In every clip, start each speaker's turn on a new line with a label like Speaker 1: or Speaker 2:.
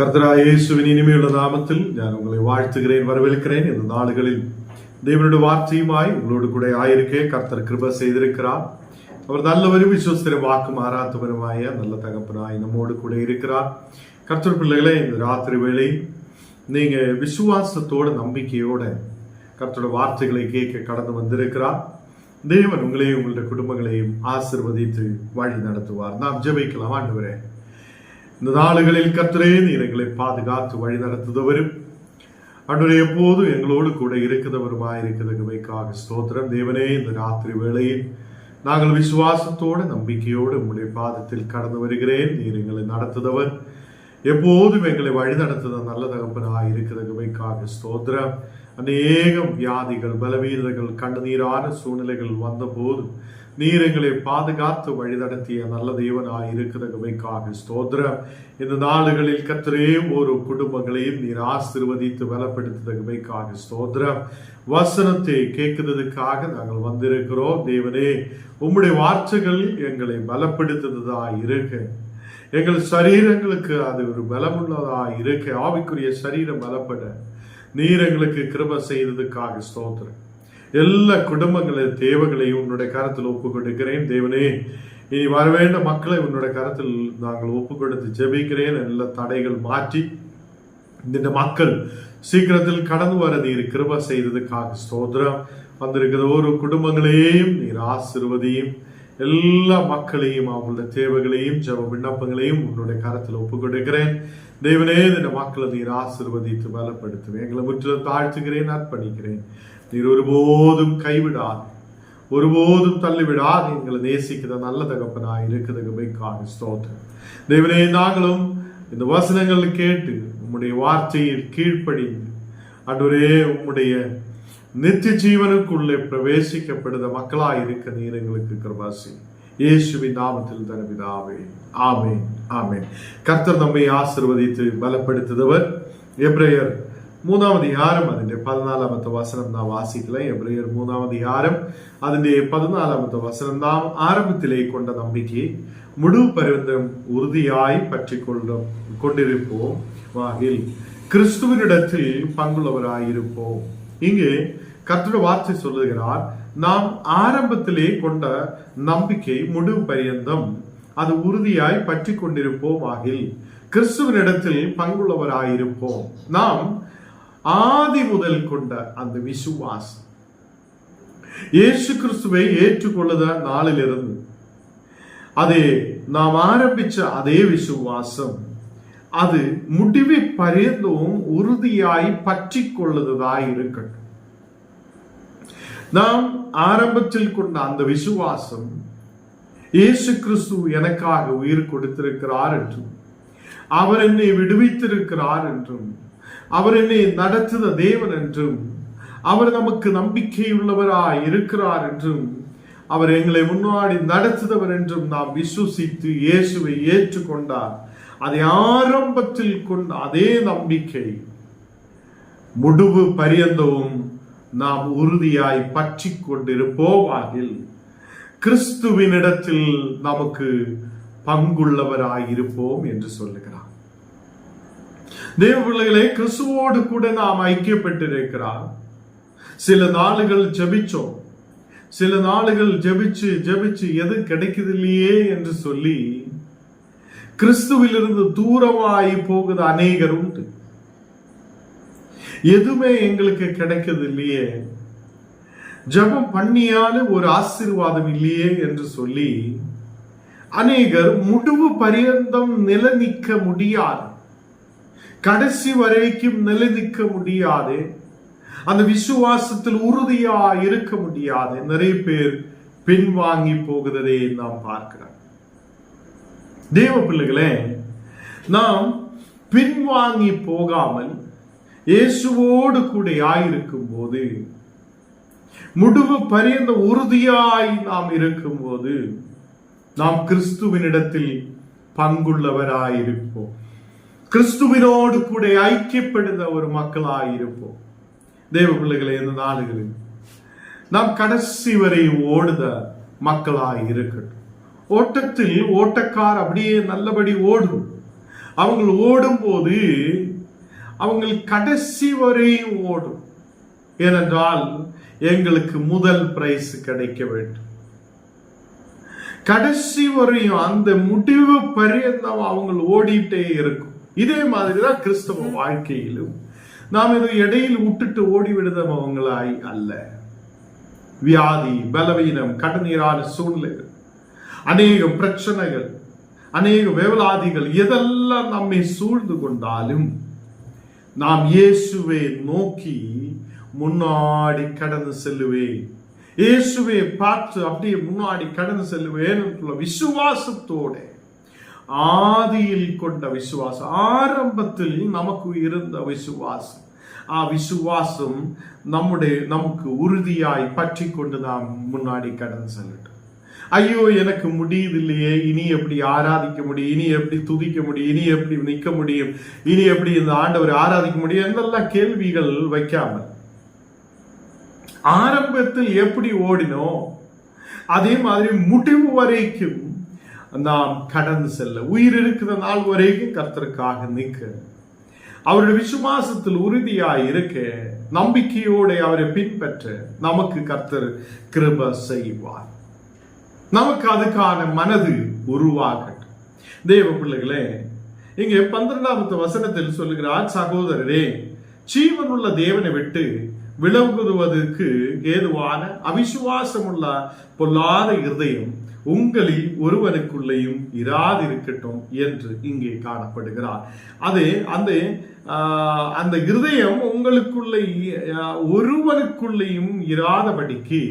Speaker 1: கர்த்தராய இயேசுவின் இனிமையுள்ள நாமத்தில் நான் உங்களை வாழ்த்துகிறேன் வரவேற்கிறேன் இந்த நாடுகளில் தேவனுடைய வார்த்தையுமாய் உங்களோடு கூட ஆயிருக்கே கர்த்தர் கிருப செய்திருக்கிறார் அவர் நல்லவரும் விசுவஸ்திரம் வாக்கு ஆராத்தவருமாய நல்ல தகப்பனாய் நம்மோடு கூட இருக்கிறார் கர்த்தர் பிள்ளைகளே இந்த ராத்திரி வேளை நீங்கள் விசுவாசத்தோட நம்பிக்கையோட கர்த்தரோட வார்த்தைகளை கேட்க கடந்து வந்திருக்கிறார் தேவன் உங்களையும் உங்களுடைய குடும்பங்களையும் ஆசிர்வதித்து வழி நடத்துவார் நாம் ஜெபிக்கலாம் ஆண்டு வரேன் இந்த நாடுகளில் கத்திரே நீர் எங்களை பாதுகாத்து வழி நடத்துதவரும் அன்றைய எப்போதும் எங்களோடு கூட இருக்கிறவருமாயிருக்கிறவைக்காக ஸ்தோத்திரம். தேவனே இந்த ராத்திரி வேளையில் நாங்கள் விசுவாசத்தோடு நம்பிக்கையோடு உங்களுடைய பாதத்தில் கடந்து வருகிறேன். நீர் எங்களை நடத்துதவர். எப்போதும் எங்களை வழிநடத்துத நல்ல தகப்பனாக இருக்கிறவைக்காக ஸ்தோத்திரம். அநேகம் வியாதிகள் பலவீனங்கள் கண்ணீரான சூழ்நிலைகள் வந்தபோதும் நீர் எங்களை பாதுகாத்து வழிநடத்திய நல்ல தேவனாய் இருக்கிறவைக்காக ஸ்தோத்திரம். இந்த நாடுகளில் கத்திரே ஒரு குடும்பங்களையும் நீர் ஆசிர்வதித்து பலப்படுத்துவதற்காக ஸ்தோத்திரம். வசனத்தை கேட்கிறதுக்காக நாங்கள் வந்திருக்கிறோம். தேவனே உம்முடைய வார்த்தைகள் எங்களை பலப்படுத்துவதா இருக்கு. எங்கள் சரீரங்களுக்கு அது ஒரு பலமுள்ளதா இருக்கு. ஆவிக்குரிய சரீரம் பலப்பட. நீர் எங்களுக்கு கிருப செய்ததுக்காக ஸ்தோத்திரம். எல்லா குடும்பங்களை தேவைகளையும் உன்னுடைய கரத்தில் ஒப்பு கொடுக்கிறேன் தேவனே இனி வரவேண்ட மக்களை உன்னுடைய கரத்தில் நாங்கள் ஒப்பு கொடுத்து ஜெபிக்கிறேன். எல்லா தடைகள் மாற்றி இந்த மக்கள் சீக்கிரத்தில் கடந்து வர நீர் கிருப செய்ததுக்காக ஸ்தோத்திரம். வந்திருக்கிற ஒரு குடும்பங்களையும் நீர் ஆசிர்வதியும் எல்லா மக்களையும் அவங்களுடைய தேவைகளையும் ஜப விண்ணப்பங்களையும் உன்னுடைய கரத்தில் ஒப்பு கொடுக்கிறேன் தேவனே இந்த மக்களை நீர் ஆசிர்வதித்து பலப்படுத்துவேன். எங்களை முற்றிலும் தாழ்த்துகிறேன் அர்ப்பணிக்கிறேன். நீர் ஒருபோதும் கைவிடாது. ஒருபோதும் தள்ளிவிடாது. எங்களை நேசிக்கிற நல்ல தகப்பனாய் இருக்கிறதுக்காக ஸ்தோத்திரம். தேவனே நாங்களும் இந்த வசனங்கள் கேட்டு உம்முடைய வார்த்தையில் கீழ்ப்படிந்து அன்றுரே உம்முடைய நித்திய ஜீவனுக்குள்ளே பிரவேசிக்கப்படுத மக்களாய் இருக்க நீர் எங்களுக்கு கிருபாசி. இயேசுவின் நாமத்தில் தனவிதாவே ஆமே ஆமே கர்த்தர் நம்மை ஆசிர்வதித்து பலப்படுத்துதவர். எப்ரேயர் മൂന്നാമത് യാരം അതിന്റെ പതിനാലാമത്തെ വസനം നാം വാസിക്കലെ. എബ്രിയർ മൂന്നാമത് യാരം അതിന്റെ പതിനാലാമത്തെ വസനം നാം ആരംഭത്തിലേ കൊണ്ട നമ്പിക്കയെ മുഴുപര്യന്തം ഉറുതിയായി പറ്റിക്കൊള്ളും கொண்டிருப்போம் வாகில் கிறிஸ்துவனிடத்தில் பங்குள்ளவராயிருப்போம் இங்கே கர்த்தட வார்த்தை சொல்லுகிறார் நாம் ஆரம்பத்திலே கொண்ட நம்பிக்கை முழு பரியந்தம் அது உறுதியாய் பற்றி கொண்டிருப்போம் ஆகில் கிறிஸ்துவனிடத்தில் பங்குள்ளவராயிருப்போம் நாம் ஆதி முதல் கொண்ட அந்த விசுவாசம் இயேசு கிறிஸ்துவை ஏற்றுக்கொள்ளுத நாளிலிருந்து அதே நாம் ஆரம்பிச்ச அதே விசுவாசம் அது முடிவை பரிந்தும் உறுதியாய் பற்றி கொள்ளுவதாய் இருக்கட்டும். நாம் ஆரம்பத்தில் கொண்ட அந்த விசுவாசம் இயேசு கிறிஸ்து எனக்காக உயிர் கொடுத்திருக்கிறார் என்றும் அவர் என்னை விடுவித்திருக்கிறார் என்றும் அவர் என்னை நடத்துத தேவன் என்றும் அவர் நமக்கு நம்பிக்கையுள்ளவராய் இருக்கிறார் என்றும் அவர் எங்களை முன்னாடி நடத்துதவர் என்றும் நாம் விசுவசித்து இயேசுவை ஏற்றுக்கொண்டார். அதை ஆரம்பத்தில் கொண்ட அதே நம்பிக்கை. முடிவு பரியந்தவும் நாம் உறுதியாய் பற்றி கொண்டிருப்போமாகில் கிறிஸ்துவினிடத்தில் நமக்கு பங்குள்ளவராயிருப்போம் என்று சொல்லுகிறார். தேவ பிள்ளைகளை கிறிஸ்துவோடு கூட நாம் ஐக்கியப்பட்டிருக்கிறார். சில நாளுகள் ஜெபிச்சோம். சில நாளுகள் ஜபிச்சு ஜபிச்சு எது கிடைக்குதில்லையே என்று சொல்லி கிறிஸ்துவிலிருந்து தூரமாய் போகுது அநேகர் உண்டு. எதுவுமே எங்களுக்கு கிடைக்கிறது இல்லையே ஜபம் பண்ணியாலும் ஒரு ஆசீர்வாதம் இல்லையே என்று சொல்லி அநேகர் முடிவு பரியந்தம் நிலநிற்க முடியாது. கடைசி வரைக்கும் நிலைநிற்க முடியாது. அந்த விசுவாசத்தில் உறுதியா இருக்க முடியாது. நிறைய பேர் பின்வாங்கி போகுததை நாம் பார்க்கிறோம். தேவ பிள்ளைகளே நாம் பின்வாங்கி போகாமல் இயேசுவோடு கூட ஆயிருக்கும் போது முடிவு பரியந்த உறுதியாய் நாம் இருக்கும் போது நாம் கிறிஸ்துவனிடத்தில் பங்குள்ளவராயிருப்போம். கிறிஸ்துவினோடு கூட ஐக்கியப்படுத்த ஒரு மக்களாயிருப்போம். தேவ பிள்ளைகளை இந்த நாடுகளில் நாம் கடைசி வரை ஓடுத மக்களாக இருக்கட்டும் ஓட்டத்தில் ஓட்டக்கார் அப்படியே நல்லபடி ஓடும். அவங்க ஓடும்போது அவங்க கடைசி வரையும் ஓடும். ஏனென்றால் எங்களுக்கு முதல் பிரைஸ் கிடைக்க வேண்டும். கடைசி வரையும் அந்த முடிவு பரியந்தம் அவங்க ஓடிட்டே இருக்கும். இதே மாதிரிதான் கிறிஸ்தவ வாழ்க்கையிலும் நாம் இதை இடையில் விட்டுட்டு ஓடி விடுதவங்களாய் அல்ல. வியாதி பலவீனம் கடநீரான சூழ்நிலைகள் அநேக பிரச்சனைகள் அநேக வேவலாதிகள் எதெல்லாம் நம்மை சூழ்ந்து கொண்டாலும் நாம் இயேசுவை நோக்கி முன்னாடி கடந்து செல்லுவேன். இயேசுவை பார்த்து அப்படியே முன்னாடி கடந்து செல்லுவேன் விசுவாசத்தோட ஆதியில் கொண்ட விசுவாசம். ஆரம்பத்தில் நமக்கு இருந்த விசுவாசம். ஆ விசுவாசம் நம்முடைய நமக்கு உறுதியாய் பற்றி கொண்டு நாம் முன்னாடி கடந்து செல்லட்டும். ஐயோ எனக்கு முடியுதில்லையே இனி எப்படி ஆராதிக்க முடியும்? இனி எப்படி துதிக்க முடியும்? இனி எப்படி நிற்க முடியும்? இனி எப்படி இந்த ஆண்டவர் ஆராதிக்க முடியும்? என்றெல்லாம் கேள்விகள் வைக்காமல். ஆரம்பத்தில் எப்படி ஓடினோ அதே மாதிரி முடிவு வரைக்கும் நாம் கடந்து செல்ல. உயிர் இருக்கிற நாள் வரைக்கும் கர்த்தருக்காக நிற்க. அவருடைய விசுவாசத்தில் உறுதியாக இருக்க நம்பிக்கையோடு அவரை பின்பற்ற நமக்கு கர்த்தர் கிருப செய்வார். நமக்கு அதுக்கான மனது உருவாகட்டும். தேவ பிள்ளைகளே இங்கே பன்னிரெண்டாவது வசனத்தில் சொல்லுகிறார் சகோதரரே ஜீவனுள்ள தேவனை விட்டு விளங்குவதற்கு ஏதுவான அவிசுவாசமுள்ள பொல்லாத இருதயம் உங்களில் ஒருவனுக்குள்ளேயும் இராதிருக்கட்டும் என்று இங்கே காணப்படுகிறார். அது அந்த ஆஹ், அந்த இருதயம் உங்களுக்குள்ளே ஒருவனுக்குள்ளேயும் இராதபடிக்கு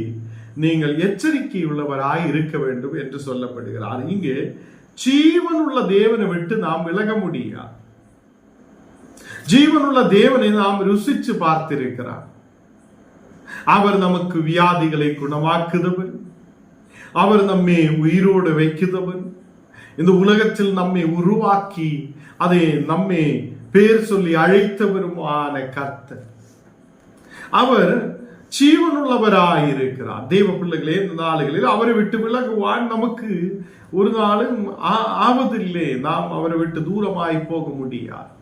Speaker 1: நீங்கள் எச்சரிக்கை உள்ளவராய் இருக்க வேண்டும் என்று சொல்லப்படுகிறார். இங்கே ஜீவனுள்ள தேவனை விட்டு நாம் விலக முடியாது. ஜீவனுள்ள தேவனை நாம் ருசிச்சு பார்த்திருக்கிறார். அவர் நமக்கு வியாதிகளை குணமாக்குதவர். அவர் நம்மை உயிரோடு வைக்கிறவர். இந்த உலகத்தில் நம்மை உருவாக்கி அதை நம்மை பேர் சொல்லி அழைத்தவருமான கர்த்தர். அவர் ஜீவனுள்ளவராயிருக்கிறார் தெய்வ பிள்ளைகளே இந்த நாளுகளில் அவரை விட்டு விலகுவான் நமக்கு ஒரு நாளும் ஆ- ஆவதில்லை. நாம் அவரை விட்டு தூரமாய் போக முடியாது.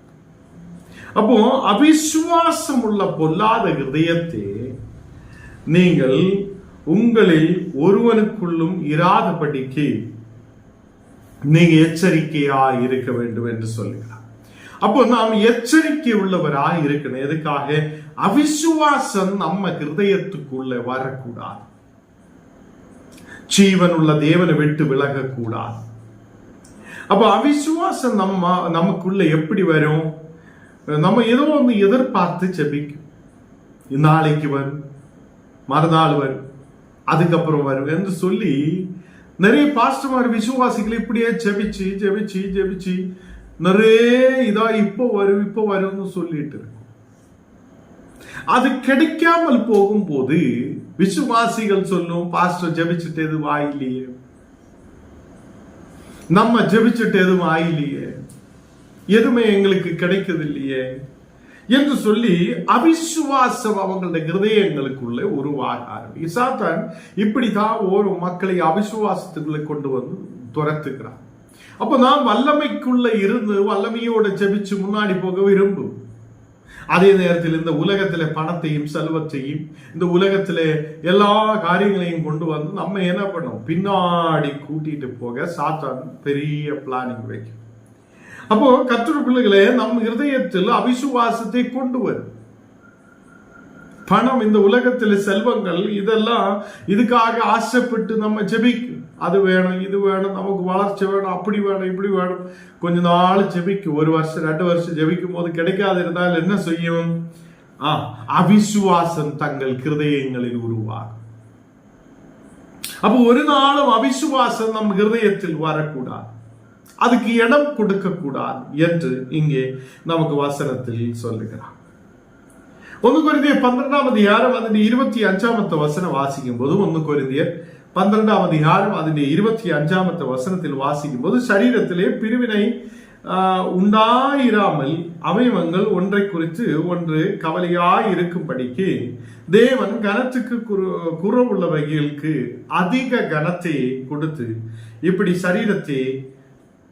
Speaker 1: அப்போ அவிசுவாசம் உள்ள பொல்லாத ஹிருதயத்தை நீங்கள் உங்களில் ஒருவனுக்குள்ளும் இராதபடிக்கு நீங்க எச்சரிக்கையா இருக்க வேண்டும் என்று சொல்லுகிறார். அப்போ நாம் எச்சரிக்கை உள்ளவராய் இருக்கணும். எதுக்காக? அவிசுவாசம் நம்ம ஹிருதயத்துக்குள்ள வரக்கூடாது. ஜீவன் உள்ள தேவனை விட்டு விலகக்கூடாது. அப்போ அவிசுவாசம் நம்ம நமக்குள்ள எப்படி வரும்? நம்ம ஏதோ ஒன்று எதிர்பார்த்து செபிக்கும் நாளைக்கு வரும். மறுநாள் வரும். அதுக்கப்புறம் வருவேன்னு சொல்லி நிறைய பாஸ்டமார் விசுவாசிகள் இப்படியே ஜெபிச்சு ஜெபிச்சு ஜெபிச்சு நிறைய இதா இப்போ வரும் இப்போ வரும்னு சொல்லிட்டு இருக்கும். அது கிடைக்காமல் போகும்போது விசுவாசிகள் சொல்லும் பாஸ்டர் ஜெபிச்சுட்டு எதுவும் ஆயிலையே நம்ம ஜெபிச்சுட்டு எதுவும் ஆயிலையே எதுவுமே எங்களுக்கு கிடைக்கிறது இல்லையே என்று சொல்லி அவிசுவாசம் அவங்களுடைய ஹிருதயங்களுக்குள்ளே உருவாக ஆரம்பி சாத்தான் இப்படிதான் ஒரு மக்களை அவிசுவாசத்துக்குள்ள கொண்டு வந்து துரத்துக்கிறான் அப்போ நாம் வல்லமைக்குள்ள இருந்து வல்லமையோட ஜெபிச்சு முன்னாடி போக விரும்பும். அதே நேரத்தில் இந்த உலகத்துல பணத்தையும் செல்வத்தையும் இந்த உலகத்துல எல்லா காரியங்களையும் கொண்டு வந்து நம்ம என்ன பண்ணோம்? பின்னாடி கூட்டிட்டு போக சாத்தான் பெரிய பிளானிங் வைக்கும். அப்போ கத்துரு பிள்ளைகளே நம் இருதயத்தில் அவிசுவாசத்தை கொண்டு வரும். பணம் இந்த உலகத்தில் செல்வங்கள் இதெல்லாம் இதுக்காக ஆசைப்பட்டு நம்ம ஜெபிக்கும். அது வேணும் இது வேணும் நமக்கு வளர்ச்சி வேணும் அப்படி வேணும் இப்படி வேணும். கொஞ்ச நாள் ஜெபிக்கும். ஒரு வருஷம் ரெண்டு வருஷம் ஜெபிக்கும் போது கிடைக்காது இருந்தால் என்ன செய்யும்? ஆ அவிசுவாசம் தங்கள் கிருதயங்களில் உருவாகும். அப்போ ஒரு நாளும் அவிசுவாசம் நம் ஹிருதயத்தில் வரக்கூடாது. அதுக்கு இடம் கொடுக்க கூடாது என்று இங்கே நமக்கு வசனத்தில் சொல்லுகிறார். ஒன்று குருந்தியர் பன்னிரெண்டாம் அதிகாரம் அதனுடைய இருபத்தி அஞ்சாமத்த வசனம் வாசிக்கும் போது ஒன்று குருந்தியர் பன்னிரெண்டாம் அதிகாரம் அதனுடைய இருபத்தி அஞ்சாமத்த வசனத்தில் வாசிக்கும் போது சரீரத்திலே பிரிவினை உண்டாயிராமல் அவயவங்கள் ஒன்றை குறித்து ஒன்று கவலையாய் இருக்கும்படிக்கு தேவன் கனத்துக்கு குறவுள்ள வகைகளுக்கு அதிக கனத்தை கொடுத்து இப்படி சரீரத்தை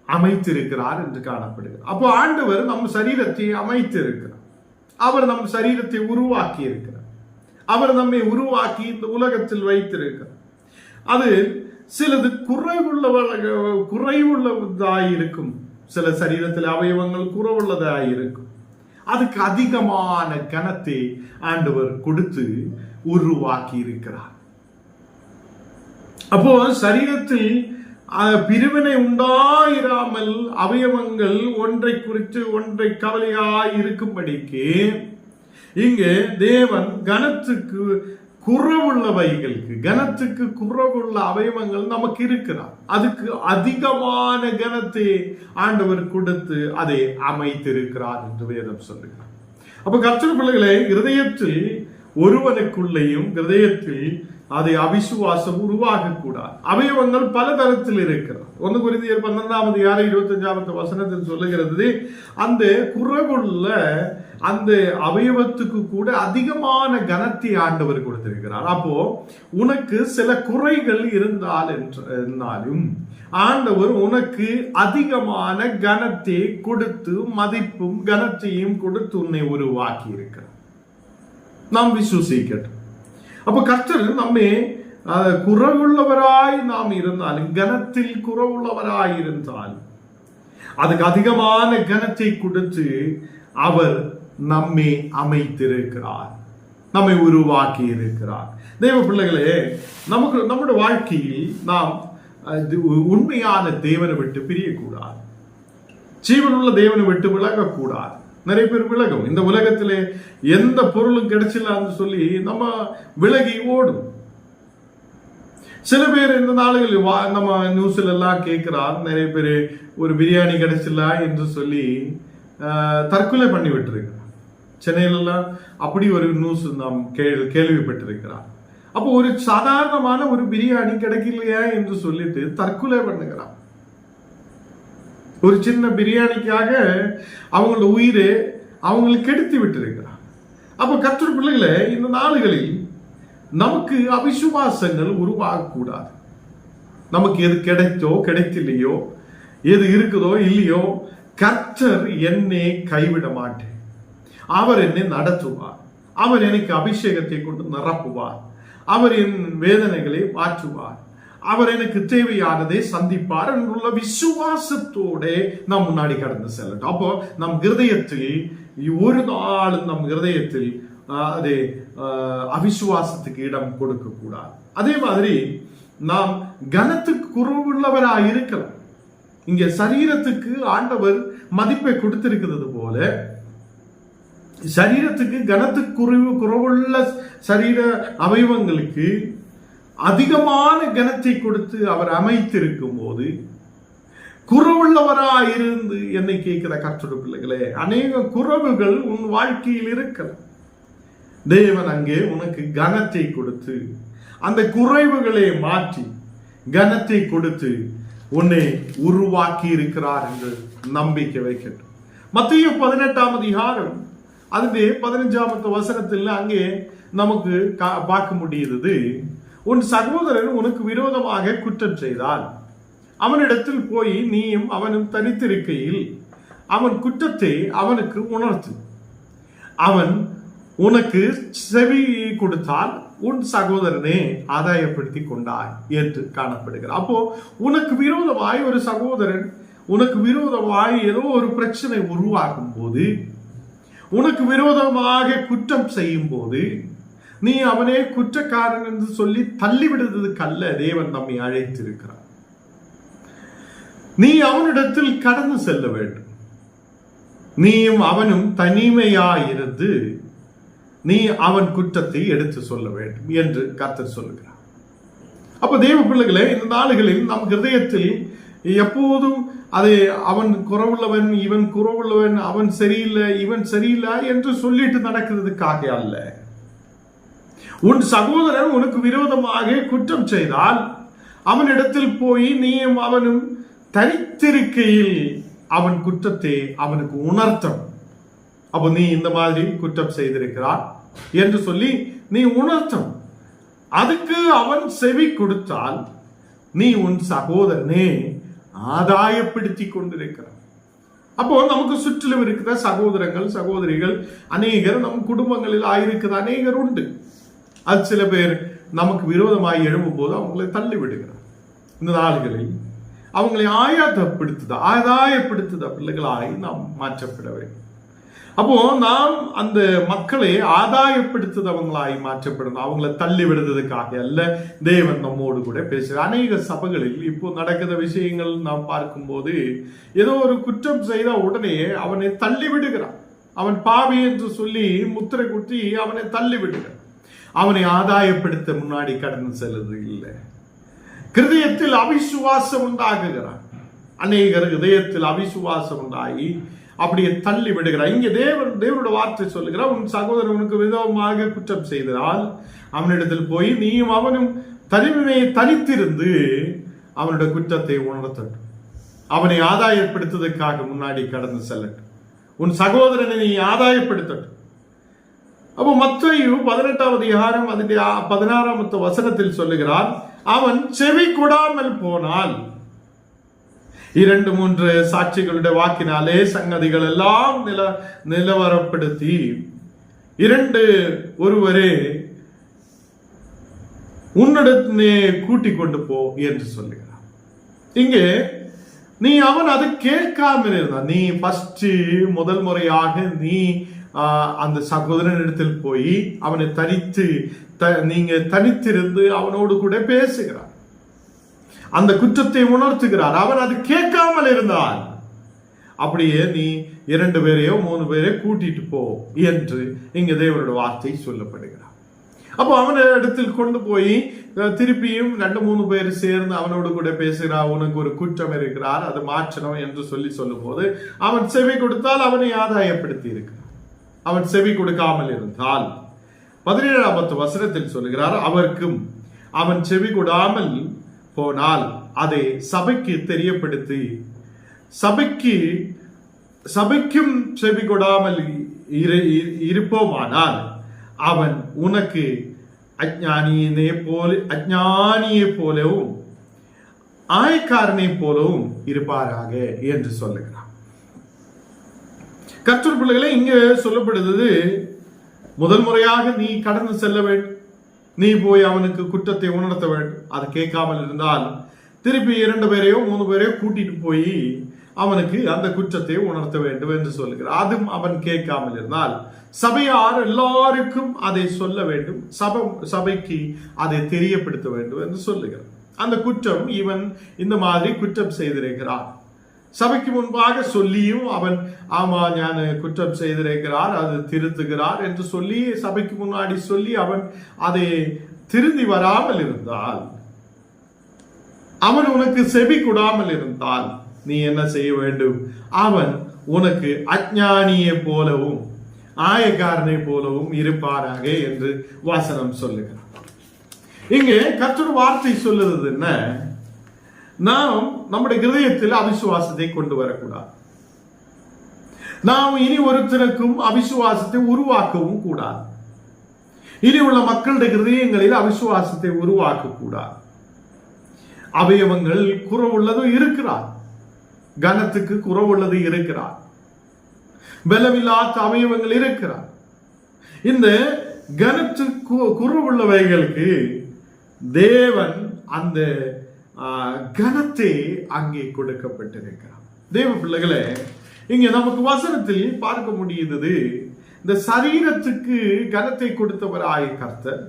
Speaker 1: அமைத்திருக்கிறார் என்று காணப்படுகிறார் அப்போ ஆண்டவர் நம் சரீரத்தை அமைத்திருக்கிறார். அவர் நம் சரீரத்தை உருவாக்கி இருக்கிறார் அவர் நம்மை உருவாக்கி இந்த உலகத்தில் வைத்திருக்கிறார். அது சிலது குறைவுள்ள குறைவுள்ளதாக இருக்கும். சில சரீரத்தில் அவயவங்கள் குறைவுள்ளதாய் இருக்கும். அதுக்கு அதிகமான கனத்தை ஆண்டவர் கொடுத்து உருவாக்கி இருக்கிறார் அப்போ சரீரத்தில் பிரிவினை உண்டாயிராமல் அவயவங்கள் ஒன்றை குறித்து ஒன்றை கவலையாய் இருக்கும்படிக்கு இங்கே தேவன் கனத்துக்கு குறவுள்ளவைகளுக்கு கனத்துக்கு குறவுள்ள அவயவங்கள் நமக்கு இருக்கிறார். அதுக்கு அதிகமான கனத்தை ஆண்டவர் கொடுத்து அதை அமைத்திருக்கிறார் என்று வேதம் சொல்லுகிறார் அப்ப கர்த்தர் பிள்ளைகளை இருதயத்தில் ஒருவனுக்குள்ளேயும் இருதயத்தில் அதை அவிசுவாசம் உருவாகக்கூடாது அவயவங்கள் பல தரத்தில் இருக்கிறது ஒன்று குறித்து பன்னெண்டாவது யார இருபத்தஞ்சாவது வசனத்தில் சொல்லுகிறது அந்த குறைவுள்ள அந்த அவயவத்துக்கு கூட அதிகமான கனத்தை ஆண்டவர் கொடுத்திருக்கிறார் அப்போ உனக்கு சில குறைகள் இருந்தால் என்று- என்றாலும் ஆண்டவர் உனக்கு அதிகமான கனத்தை கொடுத்து மதிப்பும் கனத்தையும் கொடுத்து உன்னை உருவாக்கி இருக்கிறார் நாம் விசுவசிக்கட்டும் அப்ப கர்த்தர் நம்மை அஹ், குறவுள்ளவராய் நாம் இருந்தாலும் கனத்தில் குறவுள்ளவராய் இருந்தால் அதுக்கு அதிகமான கனத்தை கொடுத்து அவர் நம்மை அமைத்திருக்கிறார் நம்மை உருவாக்கி இருக்கிறார் தெய்வ பிள்ளைகளே நமக்கு நம்முடைய வாழ்க்கையில் நாம் உண்மையான தேவனை விட்டு பிரியக்கூடாது ஜீவனுள்ள தேவனை விட்டு விலகக்கூடாது நிறைய பேர் விலகும். இந்த உலகத்திலே எந்த பொருளும் கிடைச்சிடலாம்னு சொல்லி நம்ம விலகி ஓடும். சில பேர் இந்த நாடுகளில் வா நம்ம நியூஸ்ல எல்லாம் கேட்கிறார். நிறைய பேர் ஒரு பிரியாணி கிடைச்சிடல என்று சொல்லி தற்கொலை பண்ணி விட்டுருக்கிறார். சென்னையிலலாம் அப்படி ஒரு நியூஸ் நாம் கேள் கேள்விப்பட்டிருக்கிறார். அப்போ ஒரு சாதாரணமான ஒரு பிரியாணி கிடைக்கலையா என்று சொல்லிட்டு தற்கொலை பண்ணுகிறான் ஒரு சின்ன பிரியாணிக்காக அவங்களோட உயிரை அவங்களுக்கு கெடுத்து விட்டிருக்கிறார் அப்போ கர்த்தர் பிள்ளைகளை இந்த நாடுகளில் நமக்கு அவிசுவாசங்கள் உருவாகக்கூடாது. நமக்கு எது கிடைத்தோ கிடைத்தில்லையோ எது இருக்குதோ இல்லையோ கர்த்தர் என்னை கைவிட மாட்டேன். அவர் என்னை நடத்துவார். அவர் எனக்கு அபிஷேகத்தை கொண்டு நிரப்புவார். அவர் என் வேதனைகளை மாற்றுவார். அவர் எனக்கு தேவையானதை சந்திப்பார் என்றுள்ள விசுவாசத்தோட நாம் முன்னாடி கடந்து செல்லட்டும். அப்போ நம் இருதயத்தில் ஒரு நாளும் நம் இருதயத்தில் ஆஹ், அது ஆஹ், அவிசுவாசத்துக்கு இடம் கொடுக்க கூடாது அதே மாதிரி நாம் கனத்துக்கு குறவுள்ளவராக இருக்கலாம். இங்க சரீரத்துக்கு ஆண்டவர் மதிப்பை கொடுத்திருக்கிறது போல சரீரத்துக்கு கனத்துக்கு குறைவு குறைவுள்ள சரீர அவயவங்களுக்கு அதிகமான கனத்தை கொடுத்து அவர் அமைத்திருக்கும் போது குறவுள்ளவராக இருந்து என்னை கேட்கிற கற்றொடு பிள்ளைகளே அநேக குறவுகள் உன் வாழ்க்கையில் இருக்கலாம். தேவன் அங்கே உனக்கு கனத்தை கொடுத்து அந்த குறைவுகளை மாற்றி கனத்தை கொடுத்து உன்னை உருவாக்கி இருக்கிறார் என்று நம்பிக்கை வைக்கட்டும். மத்திய பதினெட்டாம் அதிகாரம் அதிலே பதினஞ்சாமத்து வசனத்தில் அங்கே நமக்கு கா- பார்க்க முடியுது உன் சகோதரன் உனக்கு விரோதமாக குற்றம் செய்தால் அவனிடத்தில் போய் நீயும் அவனும் தனித்திருக்கையில் அவன் குற்றத்தை அவனுக்கு உணர்த்து. அவன் உனக்கு செவி கொடுத்தால் உன் சகோதரனே ஆதாயப்படுத்தி கொண்டாய் என்று காணப்படுகிறார். அப்போ உனக்கு விரோதமாய் ஒரு சகோதரன் உனக்கு விரோதமாய் ஏதோ ஒரு பிரச்சனை உருவாகும் போது உனக்கு விரோதமாக குற்றம் செய்யும் போது நீ அவனே குற்றக்காரன் என்று சொல்லி தள்ளிவிடுவதற்கல்ல தேவன் நம்மை அழைத்திருக்கிறார். நீ அவனிடத்தில் கடந்து செல்ல வேண்டும். நீயும் அவனும் தனிமையாயிருந்து நீ அவன் குற்றத்தை எடுத்து சொல்ல வேண்டும் என்று கர்த்தர் சொல்லுகிறார். அப்ப தேவ பிள்ளைகளே இந்த நாடுகளில் நம் ஹிருதயத்தில் எப்போதும் அதை அவன் குறவுள்ளவன் இவன் குறவுள்ளவன் அவன் சரியில்லை இவன் சரியில்லை என்று சொல்லிட்டு நடக்கிறதுக்காக அல்ல. உன் சகோதரன் உனக்கு விரோதமாக குற்றம் செய்தால் அவனிடத்தில் போய் நீயும் அவனும் தனித்திருக்கையில் அவன் குற்றத்தை அவனுக்கு உணர்த்தணும். அப்போ நீ இந்த மாதிரி குற்றம் செய்திருக்கிறார் என்று சொல்லி நீ உணர்த்தணும். அதுக்கு அவன் செவி கொடுத்தால் நீ உன் சகோதரனே ஆதாயப்படுத்தி கொண்டிருக்கிறான் அப்போ நமக்கு சுற்றிலும் இருக்கிற சகோதரங்கள் சகோதரிகள்? அநேகர் நம் குடும்பங்களில் ஆயிருக்கிற அநேகர் உண்டு. அது சில பேர் நமக்கு விரோதமாக எழும்பும் போது அவங்களை தள்ளி விடுகிறார் இந்த நாள்களில் அவங்களை ஆயாதப்படுத்துதா ஆதாயப்படுத்துத பிள்ளைகளாய் நாம் மாற்றப்பட வேண்டும். அப்போ நாம் அந்த மக்களை ஆதாயப்படுத்துதவங்களாய் மாற்றப்படணும். அவங்கள தள்ளி விடுறதுக்காக அல்ல தேவன் நம்மோடு கூட பேசுகிற அநேக சபைகளில் இப்போ நடக்கிற விஷயங்கள் நாம் பார்க்கும்போது ஏதோ ஒரு குற்றம் செய்த உடனே அவனை தள்ளி விடுகிறான் அவன் பாவி என்று சொல்லி முத்திரை குத்தி அவனை தள்ளி விடுகிறான் அவனை ஆதாயப்படுத்த முன்னாடி கடந்து செல்வது இல்லை. கிருதயத்தில் அவிசுவாசம் உண்டாகுகிறான். அநேகர் இதயத்தில் அவிசுவாசம் உண்டாகி அப்படியே தள்ளி விடுகிறார். இங்கே தேவன் தேவனோட வார்த்தை சொல்லுகிறார் உன் சகோதரனுக்கு விதமாக குற்றம் செய்தால் அவனிடத்தில் போய் நீயும் அவனும் தனிமையை தனித்திருந்து அவனோட குற்றத்தை உணர்த்தட்டும் அவனை ஆதாயப்படுத்துவதற்காக முன்னாடி கடந்து செல்லட்டும். உன் சகோதரனை நீ ஆதாயப்படுத்தட்டும். அப்போ மத்தையு பதினெட்டாவது அதிகாரம் அதில் பதினாறாமத்து வசனத்தில் சொல்லுகிறார் அவன் செவி கூடாமல் போனால். இரண்டு மூன்று சாட்சிகளுடைய வாக்கினாலே சங்கதிகள் எல்லாம் நில நிலவரப்படுத்தி இரண்டு ஒருவரே உன்னிடத்தினே கூட்டி கொண்டு போ என்று சொல்லுகிறார். இங்கே நீ அவன் அதை கேட்காமல் இருந்தான் நீ ஃபஸ்ட்டு முதல் முறையாக நீ அந்த சகோதரனிடத்தில் போய் அவனை தனித்து த- நீங்க தனித்திருந்து அவனோடு கூட பேசுகிறார். அந்த குற்றத்தை உணர்த்துகிறார். அவன் அது கேட்காமல் இருந்தான். அப்படியே நீ இரண்டு பேரையோ மூணு பேரையோ கூட்டிட்டு போ என்று இங்க தேவனோட வார்த்தை சொல்லப்படுகிறார். அப்போ அவன இடத்தில் கொண்டு போய் திருப்பியும் ரெண்டு மூணு பேர் சேர்ந்து அவனோடு கூட பேசுகிறார். உனக்கு ஒரு குற்றம் இருக்கிறார் அதை மாற்றணும் என்று சொல்லி சொல்லும்போது அவன் செவி கொடுத்தால் அவனை ஆதாயப்படுத்தி இருக்கிறான் அவன் செவி கொடுக்காமல் இருந்தால். பதினேழாமத்து வசனத்தில் சொல்லுகிறார் அவருக்கும் அவன் செவி கொடாமல் போனால். அதை சபைக்கு தெரியப்படுத்தி. சபைக்கு சபைக்கும் செவி கொடாமல் இரு- இரு- இருப்போமானால் அவன் உனக்கு அஜானியினை போல அஜானியை போலவும் ஆயக்காரனை போலவும் இருப்பாராக என்று சொல்லுகிறான். கற்றூர் பிள்ளைகளே இங்க சொல்லப்படுகிறது முதல் முறையாக நீ கடந்து செல்ல வேண்டும் நீ போய் அவனுக்கு குற்றத்தை உணர்த்த வேண்டும் அதை கேட்காமல் இருந்தால் திருப்பி இரண்டு பேரையோ மூணு பேரையோ கூட்டிட்டு போய் அவனுக்கு அந்த குற்றத்தை உணர்த்த வேண்டும் என்று சொல்லுகிறார். அதுவும் அவன் கேட்காமல் இருந்தால் சபையார் எல்லாருக்கும் அதை சொல்ல வேண்டும். சபை சபைக்கு அதை தெரியப்படுத்த வேண்டும் என்று சொல்லுகிறார். அந்த குற்றம் இவன் இந்த மாதிரி குற்றம் செய்திருக்கிறான். சபைக்கு முன்பாக சொல்லியும் அவன் ஆமா ஞான குற்றம் செய்திருக்கிறார் அது திருத்துகிறார் என்று சொல்லி சபைக்கு முன்னாடி சொல்லி அவன் அதை திருந்தி வராமல் இருந்தால் அவன் உனக்கு செவி கொடாமல் இருந்தால் நீ என்ன செய்ய வேண்டும்? அவன் உனக்கு அஜ்ஞானியை போலவும் ஆயக்காரனை போலவும் இருப்பாராக என்று வாசனம் சொல்லுகிறான் இங்கே கற்றொரு வார்த்தை சொல்லுறது என்ன? நாம் நம்முடைய இருதயத்தில் அவிசுவாசத்தை கொண்டு வரக்கூடாது. நாம் இனி ஒருத்தருக்கும் அவிசுவாசத்தை உருவாக்கவும் கூடாது. இனி உள்ள மக்களுடைய ஹிருதயங்களில் அவிசுவாசத்தை உருவாக்க கூடாது அவயவங்கள் குறவுள்ளது இருக்கிறார். கனத்துக்கு குறவுள்ளது இருக்கிறார். பலமில்லாத அவயவங்கள் இருக்கிறார். இந்த கனத்துக்கு குறவுள்ளவைகளுக்கு தேவன் அந்த கனத்தை அங்கே கொடுக்கப்பட்டிருக்கிறார். தேவ பிள்ளைகளே இங்க நமக்கு வசனத்தில் பார்க்க முடியுது இந்த சரீரத்துக்கு கனத்தை கொடுத்தவராய கர்த்தர்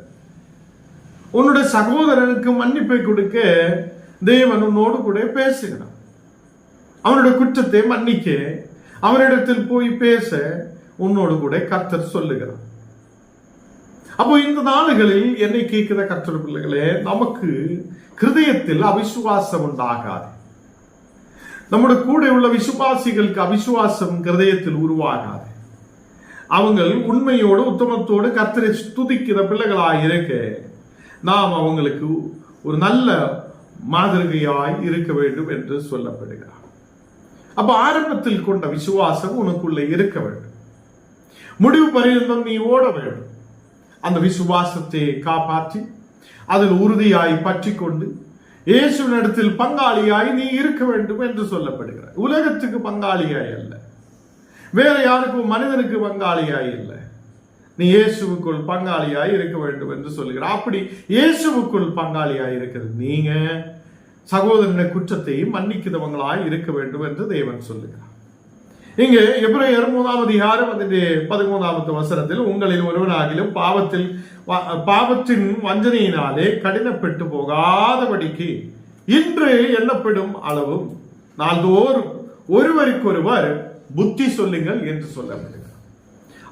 Speaker 1: உன்னுடைய சகோதரனுக்கு மன்னிப்பை கொடுக்க தேவன் உன்னோடு கூட பேசுகிறான் அவனுடைய குற்றத்தை மன்னிக்க அவனிடத்தில் போய் பேச உன்னோடு கூட கர்த்தர் சொல்லுகிறான் அப்போ இந்த நாடுகளில் என்னை கேட்கிற கற்ற பிள்ளைகளே நமக்கு கிருதயத்தில் அவிசுவாசம் உண்டாகாது. நம்முடைய கூட உள்ள விசுவாசிகளுக்கு அவிசுவாசம் கிருதயத்தில் உருவாகாது. அவங்கள் உண்மையோடு உத்தமத்தோடு கர்த்தரை துதிக்கிற பிள்ளைகளாக இருக்க நாம் அவங்களுக்கு ஒரு நல்ல மாதிரியாய் இருக்க வேண்டும் என்று சொல்லப்படுகிறார். அப்ப ஆரம்பத்தில் கொண்ட விசுவாசம் உனக்குள்ள இருக்க வேண்டும். முடிவு பரியந்தம் நீ ஓட வேண்டும். அந்த விசுவாசத்தை காப்பாற்றி அதில் உறுதியாய் பற்றி கொண்டு இயேசுவினிடத்தில் பங்காளியாய் நீ இருக்க வேண்டும் என்று சொல்லப்படுகிறார். உலகத்துக்கு பங்காளியாய் அல்ல. வேற யாருக்கும் மனிதனுக்கு பங்காளியாய் இல்லை. நீ இயேசுவுக்குள் பங்காளியாய் இருக்க வேண்டும் என்று சொல்லுகிறார். அப்படி இயேசுவுக்குள் பங்காளியாய் இருக்கிறது நீங்க சகோதரனுடைய குற்றத்தையும் மன்னிக்கிறவங்களாய் இருக்க வேண்டும் என்று தேவன் சொல்லுகிறார். இங்கே எப்ரேயர் மூணாம் அதிகாரம் அதிന്റെ பதிமூணாமத்து வசனத்தில் உங்களில் ஒருவனாகிலும் பாவத்தில் பாவத்தின் வஞ்சனையினாலே கடினப்பட்டு போகாதபடிக்கு இன்று எண்ணப்படும் அளவும் நாள்தோறும் ஒருவருக்கொருவர் புத்தி சொல்லுங்கள் என்று சொல்லப்படுகிறார்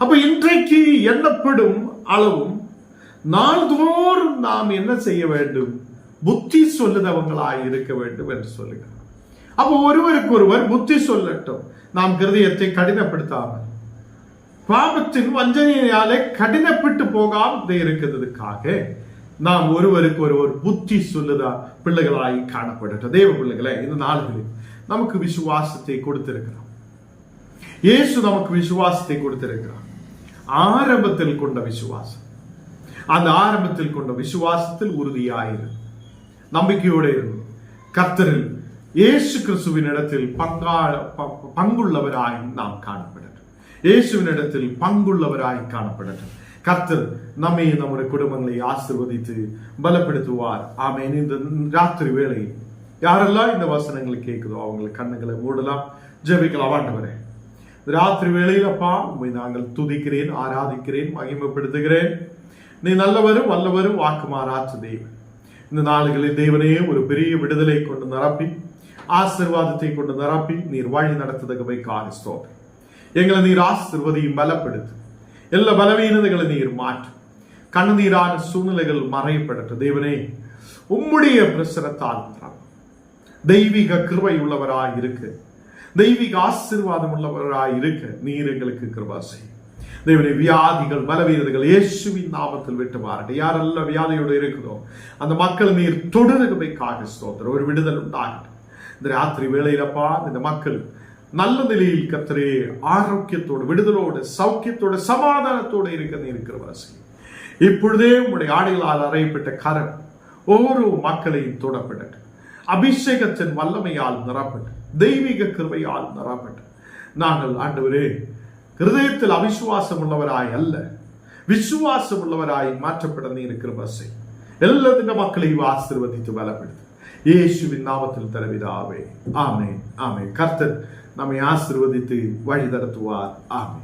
Speaker 1: அப்ப இன்றைக்கு எண்ணப்படும் அளவும் நாள்தோறும் நாம் என்ன செய்ய வேண்டும்? புத்தி சொல்லுதவங்களாய் இருக்க வேண்டும் என்று சொல்லுகிறார் அப்போ ஒருவருக்கு ஒருவர் புத்தி சொல்லட்டும். நாம் கிருதயத்தை கடினப்படுத்தாமல். பாவத்தின் வஞ்சனையாலே கடினப்பட்டு போகாமல் இருக்கிறதுக்காக நாம் ஒருவருக்கு ஒருவர் புத்தி சொல்லுதா பிள்ளைகளாய் காணப்படட்டும் தேவ பிள்ளைகளே இந்த நாள்களில் நமக்கு விசுவாசத்தை கொடுத்திருக்கிறார். இயேசு நமக்கு விசுவாசத்தை கொடுத்திருக்கிறார். ஆரம்பத்தில் கொண்ட விசுவாசம். அந்த ஆரம்பத்தில் கொண்ட விசுவாசத்தில் உறுதியாயிரு. நம்பிக்கையோடு இருந்தோம் கர்த்தரில் இயேசு கிறிஸ்துவின் இடத்தில் பங்கா ப- பங்குள்ளவராய் நாம் காணப்படட்டும் இயேசுவின் இடத்தில் பங்குள்ளவராய் காணப்படட்டும் கர்த்தர் நம்மை நம்முடைய குடும்பங்களை ஆசிர்வதித்து பலப்படுத்துவார் ஆமென் இந்த ராத்திரி வேளையில் யாரெல்லாம் இந்த வசனங்களை கேட்குதோ அவங்களுக்கு கண்ணுகளை மூடலாம் ஜெபிக்கலாம் ஆண்டவரே இந்த ராத்திரி வேளையில் அப்பா உண்மை நாங்கள் துதிக்கிறேன் ஆராதிக்கிறேன் மகிமைப்படுத்துகிறேன் நீ நல்லவரும் வல்லவரும் வாக்குமாறாற்று தெய்வம் இந்த நாளுகளில் தேவனே ஒரு பெரிய விடுதலை கொண்டு நிரப்பி ஆசீர்வாதத்தை கொண்டு நிரப்பி நீர் வழி நடத்துதகவை காரிஸ்தோம் எங்களை நீர் ஆசிர்வதையும் பலப்படுத்து. எல்லா பலவீனதைகளை நீர் மாற்று. கண்ணீரான சூழ்நிலைகள் மறையப்படட்டு தேவனே உம்முடைய பிரசனத்தால் தெய்வீக கிருபை உள்ளவராய் இருக்கு. தெய்வீக ஆசீர்வாதம் உள்ளவராய் இருக்க நீர் எங்களுக்கு கிருபா செய்யும். தேவனை வியாதிகள் பலவீனர்கள் இயேசுவின் நாமத்தில் விட்டு மாறட்டும். யாரெல்லாம் வியாதியோடு இருக்குதோ அந்த மக்கள் நீர் தொடருகவை காட்டு ஸ்தோத்திரம். ஒரு விடுதல் உண்டாகட்டும். இந்த ராத்திரி வேளையிலப்பா இந்த மக்கள் நல்ல நிலையில் கத்தரே ஆரோக்கியத்தோடு விடுதலோடு சௌக்கியத்தோடு சமாதானத்தோடு இருக்க இருக்கிற கிருபா இப்பொழுதே உங்களுடைய ஆடைகளால் அறையப்பட்ட கரம் ஒவ்வொரு மக்களையும் தொடப்பட்டு அபிஷேகத்தின் வல்லமையால் நிரப்பட்டு தெய்வீக கிருபையால் நிரப்பட்டு நாங்கள் ஆண்டவரே ஹிருதயத்தில் அவிசுவாசம் உள்ளவராய் அல்ல விசுவாசம் உள்ளவராய் மாற்றப்பட நீ இருக்கிற பசை எல்லா மக்களையும் ஆசீர்வதித்து பலப்படுத்து இயேசுவின் நாமத்தில் தரவிதாவே. ஆமே ஆமே கர்த்தர் நம்மை ஆசிர்வதித்து வழி நடத்துவார் ஆமே